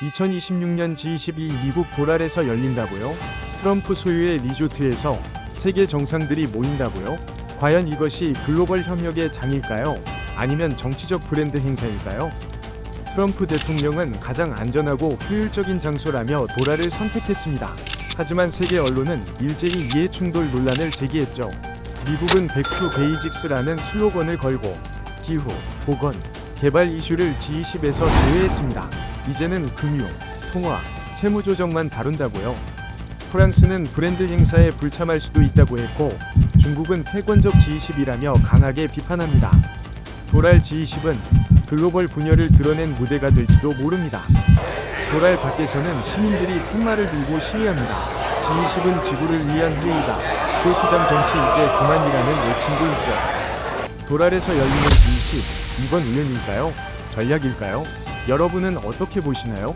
2026년 G22 미국 도랄에서 열린다고요? 트럼프 소유의 리조트에서 세계 정상들이 모인다고요? 과연 이것이 글로벌 협력의 장일까요? 아니면 정치적 브랜드 행사일까요? 트럼프 대통령은 가장 안전하고 효율적인 장소라며 도라를 선택했습니다. 하지만 세계 언론은 일제히 이해 충돌 논란을 제기했죠. 미국은 백투 베이직스라는 슬로건을 걸고 기후, 보건, 개발 이슈를 G20에서 제외했습니다. 이제는 금융, 통화, 채무 조정만 다룬다고요. 프랑스는 브랜드 행사에 불참할 수도 있다고 했고 중국은 패권적 G20이라며 강하게 비판합니다. 도랄 G20은 글로벌 분열을 드러낸 무대가 될지도 모릅니다. 도랄 밖에서는 시민들이 팻말을 들고 시위합니다. G20은 지구를 위한 회의다. 골프장 정치 이제 그만이라는 외침도 있죠. 도랄에서 열리는 G20 이번 우연일까요? 전략일까요? 여러분은 어떻게 보시나요?